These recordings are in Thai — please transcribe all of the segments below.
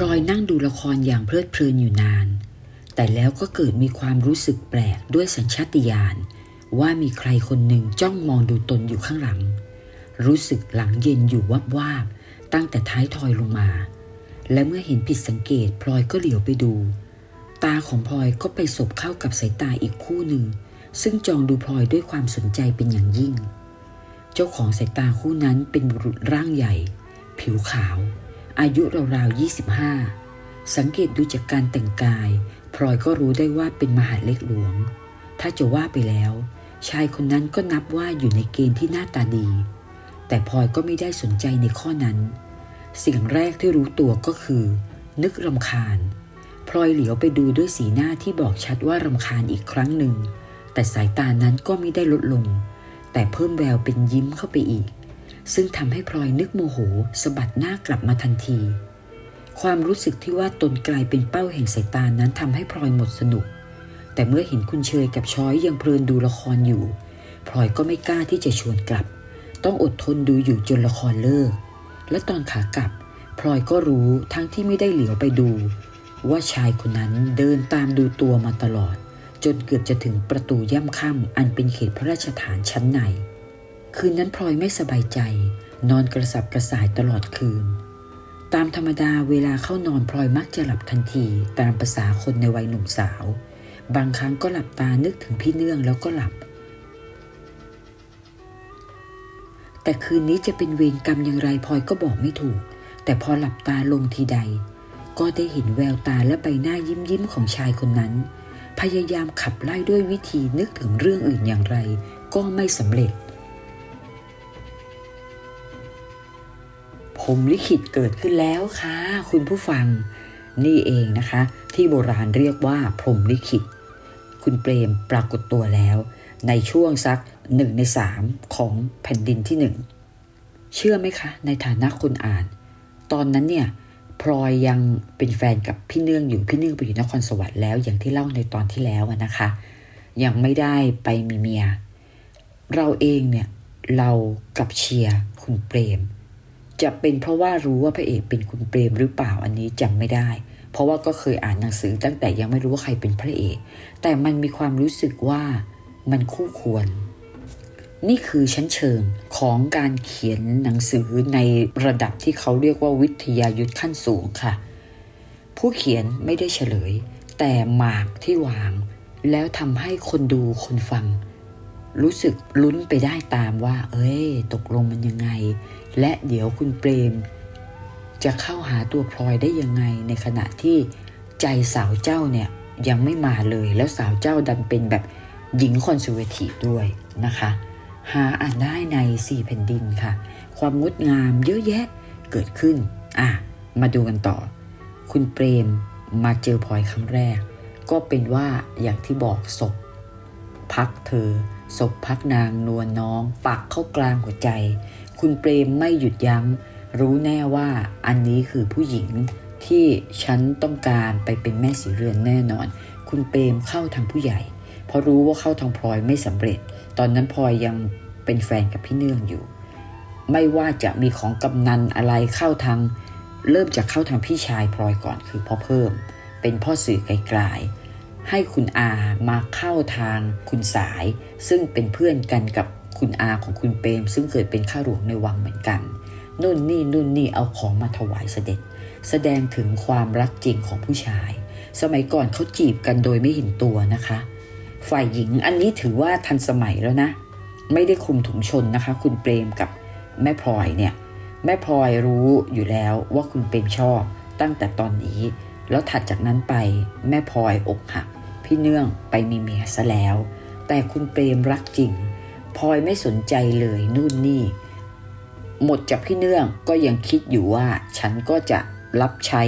พลอยนั่งดูละครอย่างเพลิดเพลินอยู่นาน แต่แล้วก็เกิดมีความรู้สึกแปลกด้วยสัญชาติญาณว่ามีใครคนหนึ่งจ้องมองดูตนอยู่ข้างหลัง รู้สึกหลังเย็นอยู่วับวาบตั้งแต่ท้ายทอยลงมา และเมื่อเห็นผิดสังเกตพลอยก็เหลียวไปดู ตาของพลอยก็ไปสบเข้ากับสายตาอีกคู่หนึ่ง ซึ่งจองดูพลอยด้วยความสนใจเป็นอย่างยิ่ง เจ้าของสายตาคู่นั้นเป็นบุรุษร่างใหญ่ ผิวขาว อายุราวๆ25 สังเกตดูจากการแต่งกาย พลอยก็รู้ได้ว่าเป็นมหาเล็กหลวง ถ้าจะว่าไปแล้ว ชายคนนั้นก็นับว่าอยู่ในเกณฑ์ที่หน้าตาดี แต่พลอยก็ไม่ได้สนใจในข้อนั้น สิ่งแรกที่รู้ตัวก็คือ นึกรำคาญ พลอยเหลียวไปดูด้วยสีหน้าที่บอกชัดว่ารำคาญอีกครั้งหนึ่ง แต่สายตานั้นก็ไม่ได้ลดลง แต่เพิ่มแววเป็นยิ้มเข้าไปอีก ซึ่งทำให้พลอยนึกโมโหสะบัดหน้ากลับมาทันที ความรู้สึกที่ว่าตนกลายเป็นเป้าแห่งสายตานั้นทำให้พลอยหมดสนุก แต่เมื่อเห็นคุณเชยกับช้อยยังเพลินดูละครอยู่พลอยก็ไม่กล้าที่จะชวนกลับ ต้องอดทนดูอยู่จนละครเลิก และตอนขากลับพลอยก็รู้ทั้งที่ไม่ได้เหลียวไปดู ว่าชายคนนั้นเดินตามดูตัวมาตลอด จนเกือบจะถึงประตูย่ำค่ำอันเป็นเขตพระราชฐานชั้นใน คืนนั้นพลอยไม่สบายใจ นอนกระสับกระส่ายตลอดคืน ตามธรรมดาเวลาเข้านอนพลอยมักจะหลับทันทีตามประษาคนในวัยหนุ่มสาว บางครั้งก็หลับตานึกถึงพี่เนื่องแล้วก็หลับ แต่คืนนี้จะเป็นเวรกรรมอย่างไรพลอยก็บอกไม่ถูก แต่พอหลับตาลงทีใด ก็ได้เห็นแววตาและใบหน้ายิ้มยิ้มของชายคนนั้น พยายามขับไล่ด้วยวิธีนึกถึงเรื่องอื่นอย่างไร ก็ไม่สำเร็จ มลิขิตเกิดขึ้นแล้วค่ะ คุณผู้ฟังนี่เองนะคะ ที่โบราณเรียกว่าพรมลิขิต คุณเปรมปรากฏตัวแล้ว ในช่วงสักหนึ่งในสามของแผ่นดินที่หนึ่งเชื่อไหมคะ ในฐานะคนอ่าน ตอนนั้นเนี่ยพลอยยังเป็นแฟนกับพี่เนื่องอยู่พี่เนื่องไปอยู่นครสวรรค์แล้วอย่างที่เล่าในตอนที่แล้วนะคะ ยังไม่ได้ไปมีเมีย เราเองเนี่ยเรากับเชียร์คุณเปรม จะเป็นเพราะว่ารู้ว่าพระเอกเป็นคุณเปรมหรือเปล่าอันนี้จำไม่ได้ เพราะว่าก็เคยอ่านหนังสือตั้งแต่ยังไม่รู้ว่าใครเป็นพระเอก แต่มันมีความรู้สึกว่ามันคู่ควร นี่คือชั้นเชิงของการเขียนหนังสือในระดับที่เขาเรียกว่าวิทยายุทธขั้นสูงค่ะ ผู้เขียนไม่ได้เฉลย แต่หมากที่วาง แล้วทำให้คนดูคนฟัง รู้สึกลุ้นไปได้ตามว่า เอ้ย ตกลงมันยังไง และเดี๋ยวคุณเปรม จะเข้าหาตัวพลอยได้ยังไง ในขณะที่ใจสาวเจ้าเนี่ยยังไม่มาเลยแล้วสาวเจ้าดันเป็นแบบหญิงคอนเซอร์เวทีฟด้วยนะคะ หาอ่านได้ในสี่แผ่นดินค่ะ ความงดงามเยอะแยะเกิดขึ้น อะ มาดูกันต่อ คุณเปรมมาเจอพลอยครั้งแรก ก็เป็นว่าอย่างที่บอกศพพักเธอ ศพพักนางนวลน้อง ปักเข้ากลางหัวใจ คุณเปรมไม่หยุดยัง้ง รู้แน่ว่าอันนี้คือผู้หญิงที่ฉันต้องการไปเป็นแม่สีเรือนแน่นอน คุณเปรมเข้าทางผู้ใหญ่ เพราะรู้ว่าเข้าทางพลอยไม่สำเร็จ ตอนนั้นพลอยยังเป็นแฟนกับพี่เนื่องอยู่ ไม่ว่าจะมีของกำนันอะไรเข้าทางเริ่มจากเข้าทางพี่ชายพลอยก่อนคือพ่อเพิ่ม เป็นพ่อสื่อไกลๆ ให้คุณอามาเข้าทางคุณสาย ซึ่งเป็นเพื่อนกันกับคุณอาของคุณเปรม ซึ่งเคยเป็นข้าหลวงในวังเหมือนกันนู่นนี่นู่นนี่เอาของมาถวายเสด็จ แสดงถึงความรักจริงของผู้ชาย สมัยก่อนเขาจีบกันโดยไม่เห็นตัวนะคะ ฝ่ายหญิงอันนี้ถือว่าทันสมัยแล้วนะ ไม่ได้คลุมถุงชนนะคะ คุณเปรมกับแม่พลอยเนี่ยแม่พลอยรู้อยู่แล้วว่าคุณเปรมชอบตั้งแต่ตอนนี้ แล้วถัดจากนั้นไปแม่พลอยอกหัก พี่เนื่องไปมีเมียซะแล้ว แต่คุณเปรมรักจริงพลอยไม่สนใจเลยนู่นนี่ หมดจากพี่เนื่องก็ยังคิดอยู่ว่าฉันก็จะรับใช้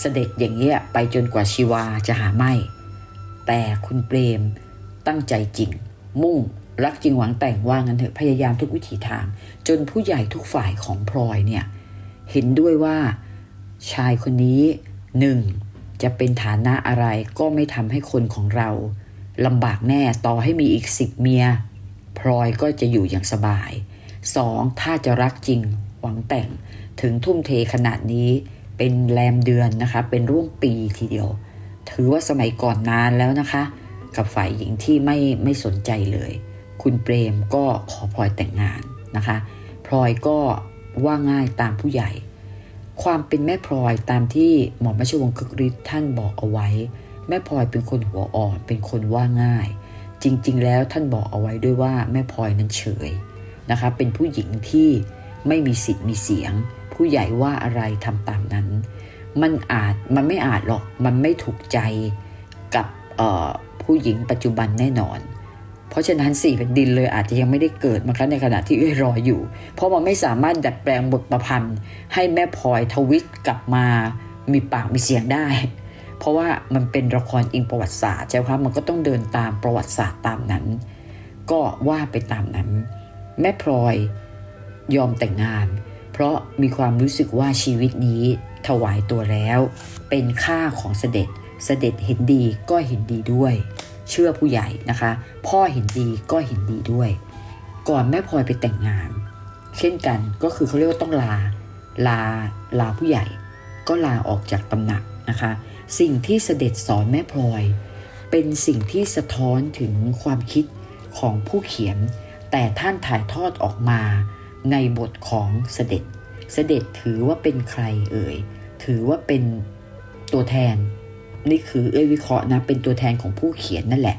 เสด็จอย่างเงี้ยไปจนกว่าชีวาจะหาไม่ แต่คุณเปรมตั้งใจจริง มุ่งรักจริงหวังแต่งว่างันเถอะพยายามทุกวิถีทาง จนผู้ใหญ่ทุกฝ่ายของพลอยเนี่ย เห็นด้วยว่าชายคนนี้หนึ่ง จะเป็นฐานะอะไรก็ไม่ทำให้คนของเราลำบากแน่ต่อให้มีอีกสิบเมีย พลอยก็จะอยู่อย่างสบายสองถ้าจะรักจริง หวังแต่งถึงทุ่มเทขนาดนี้เป็นแรมเดือนนะคะ เป็นร่วมปีทีเดียว ถือว่าสมัยก่อนนานแล้วนะคะ กับฝ่ายหญิงที่ไม่ไม่สนใจเลย คุณเปรมก็ขอพลอยแต่งงานนะคะพลอยก็ว่าง่ายตามผู้ใหญ่ ความเป็นแม่พลอยตามที่หมอมราชวงศ์คึกฤทธิ์ท่านบอกเอาไว้ แม่พลอยเป็นคนหัวอ่อนเป็นคนว่าง่าย จริง ๆ แล้วท่านบอกเอาไว้ด้วยว่าแม่พลอยนั้นเฉยนะคะ เป็นผู้หญิงที่ไม่มีสิทธิ์มีเสียง ผู้ใหญ่ว่าอะไรทำตามนั้น มันอาจมันไม่อาจหรอกมันไม่ถูกใจกับผู้หญิงปัจจุบันแน่นอน เพราะฉะนั้นสี่แผ่นดินเลยอาจจะยังไม่ได้เกิดมาครับในขณะที่เอ้ยรออยู่ เพราะมันไม่สามารถดัดแปลงบทประพันธ์ ให้แม่พลอยทวิตกลับมามีปากมีเสียงได้ เพราะว่ามันเป็นละครอิงประวัติศาสตร์ใช่ไหมครับมันก็ต้องเดินตามประวัติศาสตร์ตามนั้น ก็ว่าไปตามนั้น แม่พลอยยอมแต่งงาน เพราะมีความรู้สึกว่าชีวิตนี้ถวายตัวแล้ว เป็นค่าของเสด็จเสด็จเห็นดีก็เห็นดีด้วย เชื่อผู้ใหญ่นะคะ พ่อเห็นดีก็เห็นดีด้วย ก่อนแม่พลอยไปแต่งงาน เช่นกันก็คือเขาเรียกว่าต้องลาลาลาผู้ใหญ่ ก็ลาออกจากตำหนักนะคะ สิ่งที่เสด็จสอนแม่พลอย เป็นสิ่งที่สะท้อนถึงความคิดของผู้เขียน แต่ท่านถ่ายทอดออกมาในบทของเสด็จ เสด็จถือว่าเป็นใครเอ่ย ถือว่าเป็นตัวแทน นี่คือเอ้ยวิเคราะห์นะเป็นตัวแทนของผู้เขียนนั่นแหละ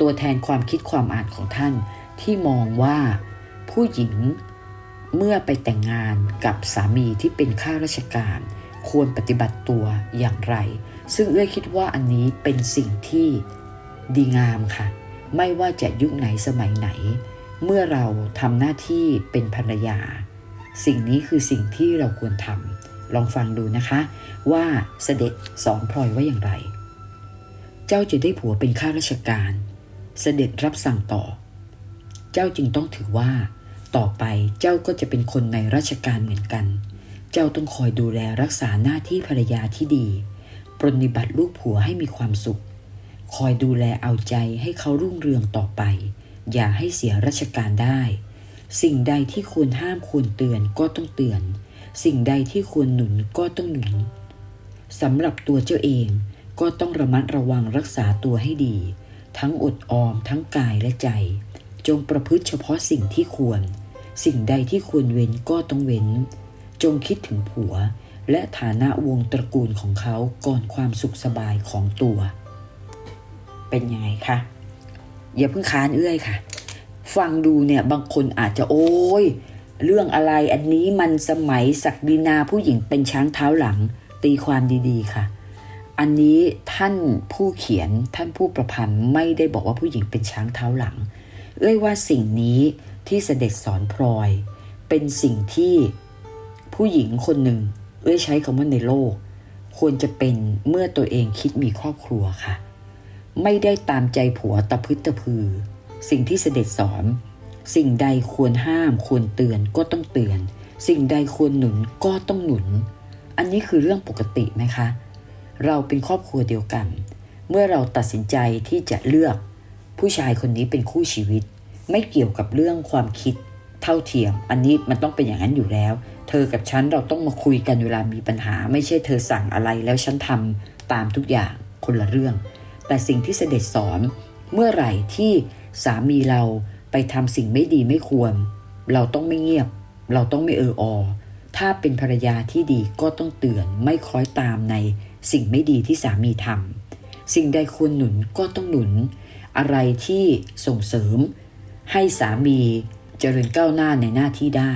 ตัวแทนความคิดความอ่านของท่าน ที่มองว่าผู้หญิงเมื่อไปแต่งงานกับสามีที่เป็นข้าราชการ ควรปฏิบัติตัวอย่างไร ซึ่งเอ้ยคิดว่าอันนี้เป็นสิ่งที่ดีงามค่ะ ไม่ว่าจะยุคไหนสมัยไหน เมื่อเราทำหน้าที่เป็นภรรยา สิ่งนี้คือสิ่งที่เราควรทำลองฟังดูนะคะ ว่าเสด็จสอนพลอยว่าอย่างไร เจ้าจะได้ผัวเป็นข้าราชการ เสด็จรับสั่งต่อ เจ้าจึงต้องถือว่า ต่อไปเจ้าก็จะเป็นคนในราชการเหมือนกัน เจ้าต้องคอยดูแลรักษาหน้าที่ภรรยาที่ดี ปรนนิบัติลูกผัวให้มีความสุข คอยดูแลเอาใจให้เขารุ่งเรืองต่อไป อย่าให้เสียราชการได้ สิ่งใดที่ควรห้ามควรเตือนก็ต้องเตือน สิ่งใดที่ควรหนุนก็ต้องหนุน สำหรับตัวเจ้าเองก็ต้องระมัดระวังรักษาตัวให้ดี ทั้งอดออมทั้งกายและใจ จงประพฤติเฉพาะสิ่งที่ควร สิ่งใดที่ควรเว้นก็ต้องเว้น จงคิดถึงผัว และฐานะวงตระกูลของเขาก่อนความสุขสบายของตัว เป็นยังไงคะอย่าเพิ่งค้านเอื้อยค่ะ ฟังดูเนี่ยบางคนอาจจะโอ้ยเรื่องอะไรอันนี้มันสมัยศักดินาผู้หญิงเป็นช้างเท้าหลัง ตีความดีๆค่ะ อันนี้ท่านผู้เขียนท่านผู้ประพันธ์ไม่ได้บอกว่าผู้หญิงเป็นช้างเท้าหลัง เอ้ยว่าสิ่งนี้ที่เสด็จสอนพลอย เป็นสิ่งที่ผู้หญิงคนหนึ่งเอ้ยใช้คำว่าในโลก ควรจะเป็นเมื่อตัวเองคิดมีครอบครัวค่ะ ไม่ได้ตามใจผัวตะพึดตะพือ สิ่งที่เสด็จสอน สิ่งใดควรห้ามควรเตือนก็ต้องเตือน สิ่งใดควรหนุนก็ต้องหนุน อันนี้คือเรื่องปกติไหมคะ เราเป็นครอบครัวเดียวกัน เมื่อเราตัดสินใจที่จะเลือก ผู้ชายคนนี้เป็นคู่ชีวิต ไม่เกี่ยวกับเรื่องความคิดเท่าเทียม อันนี้มันต้องเป็นอย่างนั้นอยู่แล้ว เธอกับฉันเราต้องมาคุยกันเวลามีปัญหา ไม่ใช่เธอสั่งอะไรแล้วฉันทำตามทุกอย่างคนละเรื่อง แต่สิ่งที่เสด็จสอนเมื่อไหร่ที่สามีเราไปทำสิ่งไม่ดีไม่ควร เราต้องไม่เงียบ เราต้องไม่เอออ ถ้าเป็นภรรยาที่ดีก็ต้องเตือนไม่คล้อยตามในสิ่งไม่ดีที่สามีทำสิ่งใดควรหนุนก็ต้องหนุน อะไรที่ส่งเสริม ให้สามีเจริญก้าวหน้าในหน้าที่ได้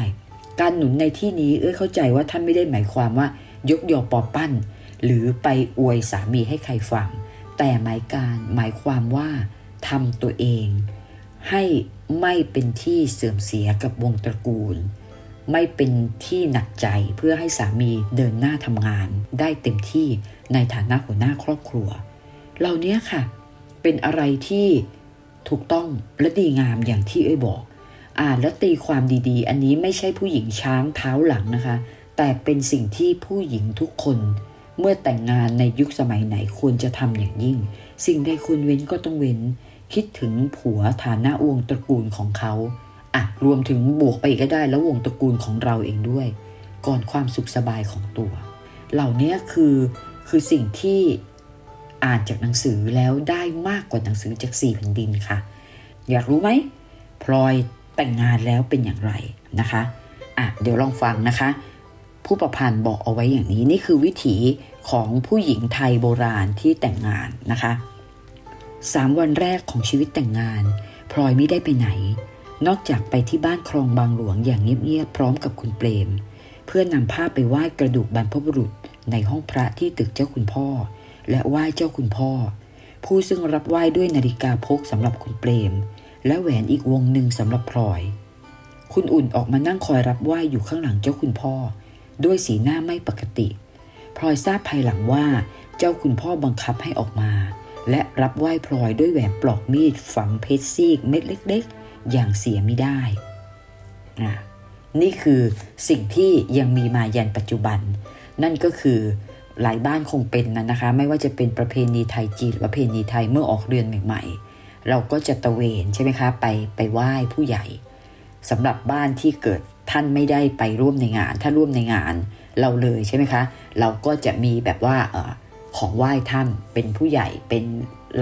การหนุนในที่นี้เอ้ยเข้าใจว่าท่านไม่ได้หมายความว่ายกยอปอปั้น หรือไปอวยสามีให้ใครฟัง แต่หมายการหมายความว่าทำตัวเอง ให้ไม่เป็นที่เสื่อมเสียกับวงตระกูล ไม่เป็นที่หนักใจเพื่อให้สามีเดินหน้าทำงาน ได้เต็มที่ในฐานะหัวหน้าครอบครัว เหล่านี้ค่ะ เป็นอะไรที่ถูกต้องและดีงามอย่างที่เอ้ยบอก อ่านแล้วตีความดีๆ อันนี้ไม่ใช่ผู้หญิงช้างเท้าหลังนะคะ แต่เป็นสิ่งที่ผู้หญิงทุกคน เมื่อแต่งงานในยุคสมัยไหนควรจะทำอย่างยิ่ง สิ่งใดควรเว้นก็ต้องเว้น คิดถึงผัวฐานะวงตระกูลของเขา อะรวมถึงบวกไปอีกก็ได้แล้ววงตระกูลของเราเองด้วย ก่อนความสุขสบายของตัว เหล่านี้คือคือสิ่งที่อ่านจากหนังสือแล้วได้มากกว่าหนังสือจากสี่แผ่นดินค่ะ อยากรู้ไหมพลอยแต่งงานแล้วเป็นอย่างไรนะคะอะเดี๋ยวลองฟังนะคะ ผู้ประพันธ์บอกเอาไว้อย่างนี้นี่คือวิถีของผู้หญิงไทยโบราณที่แต่งงานนะคะสามวันแรกของชีวิตแต่งงานพลอยไม่ได้ไปไหน นอกจากไปที่บ้านคลองบางหลวงอย่างเงียบๆพร้อมกับคุณเปรม เพื่อนำผ้าไปไหว้กระดูกบรรพบุรุษในห้องพระที่ตึกเจ้าคุณพ่อ และไหว้เจ้าคุณพ่อ ผู้ซึ่งรับไหว้ด้วยนาฬิกาพกสำหรับคุณเปรม และแหวนอีกวงหนึ่งสำหรับพลอย คุณอุ่นออกมานั่งคอยรับไหว้อยู่ข้างหลังเจ้าคุณพ่อ ด้วยสีหน้าไม่ปกติพลอยทราบภายหลังว่าเจ้าคุณพ่อบังคับให้ออกมา และรับไหว้พลอยด้วยแหวนปลอกมีดฝังเพชรซีกเม็ดเล็ก ๆ อย่างเสียไม่ได้อะนี่คือสิ่งที่ยังมีมายันปัจจุบัน นั่นก็คือหลายบ้านคงเป็นนะนะคะ ไม่ว่าจะเป็นประเพณีไทยจีนหรือประเพณีไทยเมื่อออกเรือนใหม่ ๆ เราก็จะตะเวนใช่ไหมคะ ไปไปไหว้ผู้ใหญ่สำหรับบ้านที่เกิดท่านไม่ได้ไปร่วมในงาน ถ้าร่วมในงานเราเลยใช่ไหมคะ เราก็จะมีแบบว่าอของไหว้ท่านเป็นผู้ใหญ่เป็น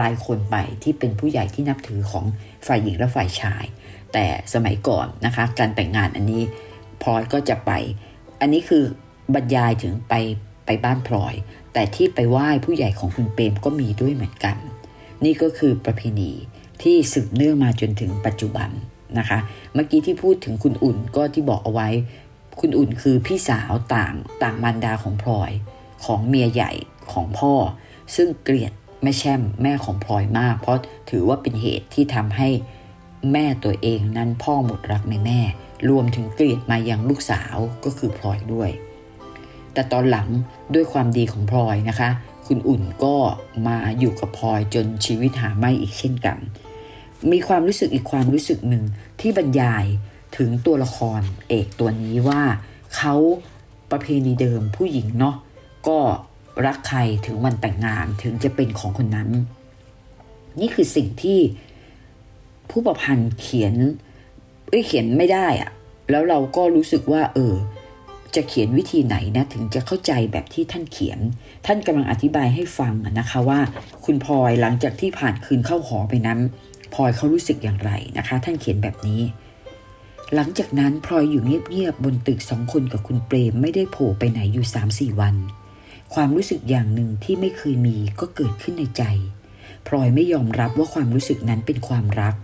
รายคนไปที่เป็นผู้ใหญ่ที่นับถือของ ฝ่ายหญิงและฝ่ายชาย แต่สมัยก่อนนะคะ การแต่งงานอันนี้พลอยก็จะไป อันนี้คือบรรยายถึงไปไปบ้านพลอย แต่ที่ไปไหว้ผู้ใหญ่ของคุณเปรมก็มีด้วยเหมือนกัน นี่ก็คือประเพณีที่สืบเนื่องมาจนถึงปัจจุบันนะคะ เมื่อกี้ที่พูดถึงคุณอุ่นก็ที่บอกเอาไว้ คุณอุ่นคือพี่สาวต่างต่างมารดาของพลอย ของเมียใหญ่ของพ่อ ซึ่งเกลียด แม่แช่มแม่ของพลอยมาก เพราะถือว่าเป็นเหตุที่ทำให้แม่ตัวเองนั้นพ่อหมดรักในแม่ รวมถึงเกลียดมายังลูกสาวก็คือพลอยด้วย แต่ตอนหลังด้วยความดีของพลอยนะคะ คุณอุ่นก็มาอยู่กับพลอยจนชีวิตหาไม่อีกเช่นกัน มีความรู้สึกอีกความรู้สึกหนึ่งที่บรรยายถึงตัวละครเอกตัวนี้ว่าเขาประเพณีเดิมผู้หญิงเนาะก็ รักใครถึงวันแต่งงานถึงจะเป็นของคนนั้น นี่คือสิ่งที่ผู้ประพันธ์เขียนเอ้ยเขียนไม่ได้อะแล้วเราก็รู้สึกว่า เออ จะเขียนวิธีไหนนะ ถึงจะเข้าใจแบบที่ท่านเขียน ท่านกำลังอธิบายให้ฟังนะคะว่า คุณพลอยหลังจากที่ผ่านคืนเข้าหอไปนั้นพลอยเขารู้สึกอย่างไรนะคะ ท่านเขียนแบบนี้ หลังจากนั้นพลอยอยู่เงียบๆบนตึกสองคนกับคุณเปรมไม่ได้โผล่ไปไหนอยู่สามสี่วัน ความรู้สึกอย่างหนึ่งที่ไม่เคยมีก็เกิดขึ้นในใจ พลอยไม่ยอมรับว่าความรู้สึกนั้นเป็นความรัก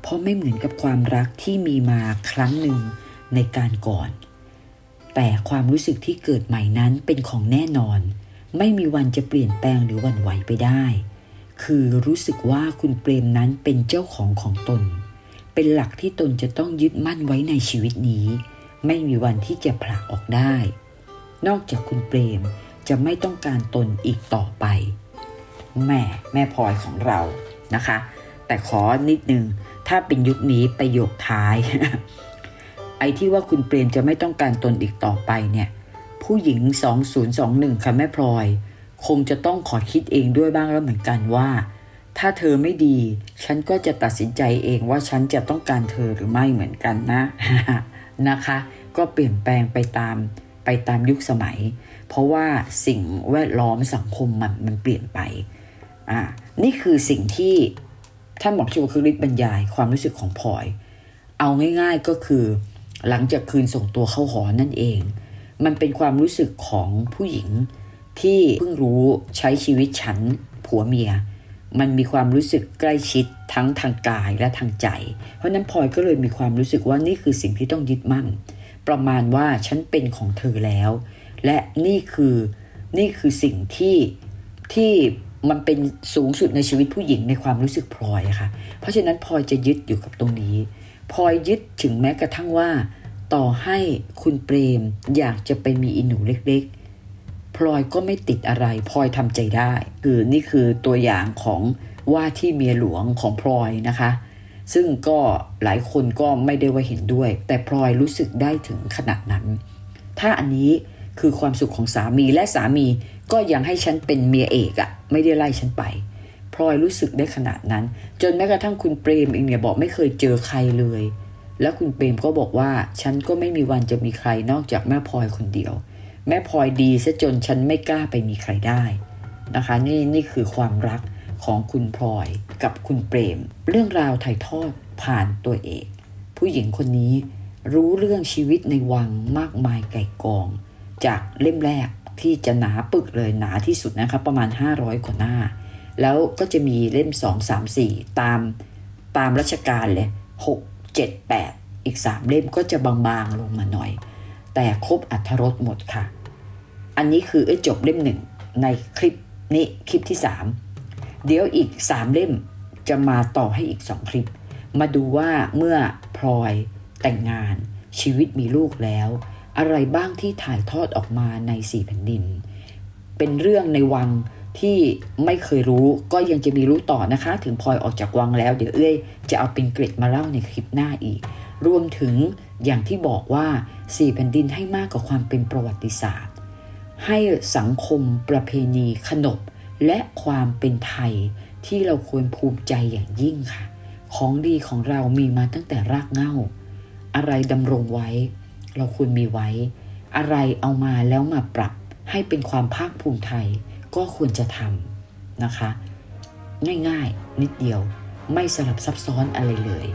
เพราะไม่เหมือนกับความรักที่มีมาครั้งหนึ่งในการก่อน แต่ความรู้สึกที่เกิดใหม่นั้นเป็นของแน่นอน ไม่มีวันจะเปลี่ยนแปลงหรือวันไหวไปได้ คือรู้สึกว่าคุณเปรมนั้นเป็นเจ้าของของตน เป็นหลักที่ตนจะต้องยึดมั่นไว้ในชีวิตนี้ ไม่มีวันที่จะผลักออกได้ นอกจากคุณเปรม จะไม่ต้องการตนอีกต่อไป แม่แม่พลอยของเรานะคะ แต่ขอนิดนึง ถ้าเป็นยุคนี้ประโยคท้าย ไอ้ที่ว่าคุณเปรมจะไม่ต้องการตนอีกต่อไปเนี่ย ผู้หญิง 2021 ค่ะแม่พลอย คงจะต้องขอคิดเองด้วยบ้างแล้วเหมือนกันว่า ถ้าเธอไม่ดี ฉันก็จะตัดสินใจเองว่าฉันจะต้องการเธอหรือไม่เหมือนกันนะนะคะ ก็เปลี่ยนแปลงไปตามไปตามยุคสมัย เพราะว่าสิ่งแวดล้อมสังคมมันมันเปลี่ยนไปอ่านี่คือสิ่งที่ท่านหมอชูคือฤทธิ์บรรยายความรู้สึกของพลอย เอาง่ายๆก็คือ หลังจากคืนส่งตัวเข้าหอนั่นเอง มันเป็นความรู้สึกของผู้หญิงที่เพิ่งรู้ใช้ชีวิตฉันผัวเมีย มันมีความรู้สึกใกล้ชิดทั้งทางกายและทางใจ เพราะนั้นพลอยก็เลยมีความรู้สึกว่านี่คือสิ่งที่ต้องยึดมั่น ประมาณว่าฉันเป็นของเธอแล้ว และนี่คือนี่คือสิ่งที่ที่มันเป็นสูงสุดในชีวิตผู้หญิงในความรู้สึกพลอยค่ะ เพราะฉะนั้นพลอยจะยึดอยู่กับตรงนี้พลอยยึดถึงแม้กระทั่งว่า ต่อให้คุณเปรมอยากจะไปมีอิหนูเล็กๆพลอยก็ไม่ติดอะไรพลอยทำใจได้ คือนี่คือตัวอย่างของว่าที่เมียหลวงของพลอยนะคะ ซึ่งก็หลายคนก็ไม่ได้ว่าเห็นด้วย แต่พลอยรู้สึกได้ถึงขนาดนั้น ถ้าอันนี้ คือความสุขของสามีและสามีก็ยังให้ฉันเป็นเมียเอกอะไม่ได้ไล่ฉันไปพลอยรู้สึกได้ขนาดนั้น จนแม้กระทั่งคุณเปรมเองเนี่ยบอกไม่เคยเจอใครเลย แล้วคุณเปรมก็บอกว่าฉันก็ไม่มีวันจะมีใครนอกจากแม่พลอยคนเดียว แม่พลอยดีซะจนฉันไม่กล้าไปมีใครได้นะคะ นี่นี่คือความรักของคุณพลอยกับคุณเปรม เรื่องราวถ่ายทอดผ่านตัวเอก ผู้หญิงคนนี้รู้เรื่องชีวิตในวังมากมายไก่กอง จากเล่มแรกที่จะหนาปึกเลยหนาที่สุดนะครับประมาณ 500 กว่าหน้า แล้วก็จะมีเล่ม 2 3 4 ตามตามรัชกาลเลย6 7 8 อีก 3 เล่มก็จะบางๆลงมาหน่อย แต่ครบอัธรสหมดค่ะ อันนี้คือเอ้จบเล่มหนึ่งในคลิปนี้คลิปที่ 3 เดี๋ยวอีก 3 เล่มจะมาต่อให้อีก 2 คลิป มาดูว่าเมื่อพลอยแต่งงานชีวิตมีลูกแล้ว อะไรบ้างที่ถ่ายทอดออกมาในสี่แผ่นดิน เป็นเรื่องในวังที่ไม่เคยรู้ก็ยังจะมีรู้ต่อนะคะ ถึงพลอยออกจากวังแล้ว เดี๋ยวเอ้ยจะเอาเป็นเกร็ดมาเล่าในคลิปหน้าอีก รวมถึงอย่างที่บอกว่าสี่แผ่นดินให้มากกว่าความเป็นประวัติศาสตร์ ให้สังคมประเพณีขนบ และความเป็นไทยที่เราควรภูมิใจอย่างยิ่งค่ะ ของดีของเรามีมาตั้งแต่รากเหง้า อะไรดำรงไว้ เราควรมีไว้ อะไรเอามาแล้วมาปรับให้เป็นความภาคภูมิไทยก็ควรจะทำนะคะ ง่ายๆ นิดเดียวไม่สลับซับซ้อนอะไรเลย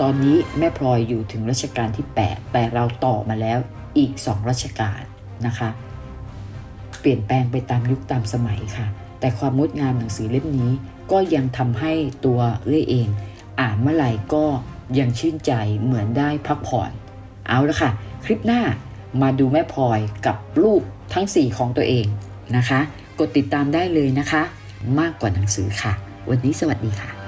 ตอนนี้แม่พลอยอยู่ถึงรัชกาลที่ 8 แต่เราต่อมาแล้วอีก2รัชกาลนะคะ เปลี่ยนแปลงไปตามยุคตามสมัยค่ะ แต่ความงดงามหนังสือเล่มนี้ก็ยังทำให้ตัวเอ้ยเอง อ่านเมื่อไหร่ก็ยังชื่นใจเหมือนได้พักผ่อน เอาละค่ะ คลิปหน้ามาดูแม่พลอยกับลูกทั้ง 4 ของตัวเองนะคะ กดติดตามได้เลยนะคะ มากกว่าหนังสือค่ะ วันนี้สวัสดีค่ะ